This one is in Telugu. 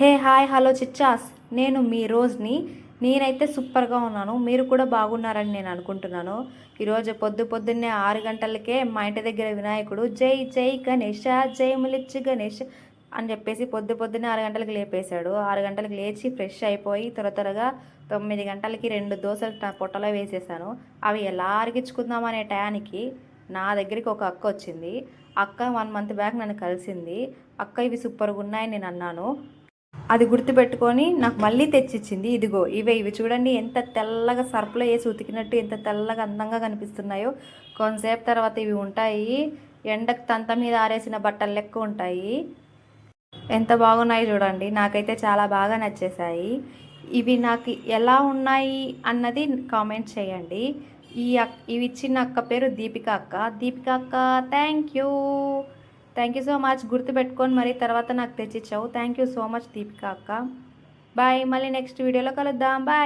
Hey hi hello చిచ్చాస్. నేను మీ రోజుని. నేనైతే సూపర్గా ఉన్నాను. మీరు కూడా బాగున్నారని నేను అనుకుంటున్నాను. ఈరోజు పొద్దు పొద్దున్నే ఆరు గంటలకే మా ఇంటి దగ్గర వినాయకుడు జై జై గణేష జై ములిచ్చి గణేష్ అని చెప్పేసి పొద్దు పొద్దున్నే ఆరు గంటలకు లేపేశాడు. ఆరు గంటలకు లేచి ఫ్రెష్ అయిపోయి త్వర త్వరగా తొమ్మిది గంటలకి రెండు దోశలు నా పొట్టలో వేసేసాను. అవి ఎలా అరిగించుకుందామనే టయానికి నా దగ్గరికి ఒక అక్క వచ్చింది. అక్క వన్ మంత్ బ్యాక్ నన్ను కలిసింది. అక్క ఇవి సూపర్గా ఉన్నాయని నేను అన్నాను. అది గుర్తుపెట్టుకొని నాకు మళ్ళీ తెచ్చిచ్చింది. ఇదిగో ఇవే ఇవి చూడండి ఎంత తెల్లగా సర్పులో వేసి ఉతికినట్టు ఎంత తెల్లగా అందంగా కనిపిస్తున్నాయో. కొంతసేపు తర్వాత ఇవి ఉంటాయి. ఎండకు తంత మీద ఆరేసిన బట్టలు లెక్క ఉంటాయి. ఎంత బాగున్నాయి చూడండి. నాకైతే చాలా బాగా నచ్చేసాయి ఇవి నాకు ఎలా ఉన్నాయి అన్నది కామెంట్ చేయండి. ఈ అక్ ఇవి ఇచ్చిన అక్క పేరు దీపిక అక్క. దీపిక అక్క thank you thank you so much గుర్తుపెట్టుకొని మరి తర్వాత నాకు తెచ్చిచ్చావు. Thank you so much Deepika అక్క. బాయ్ మళ్ళీ నెక్స్ట్ వీడియోలో కలుద్దాం. బాయ్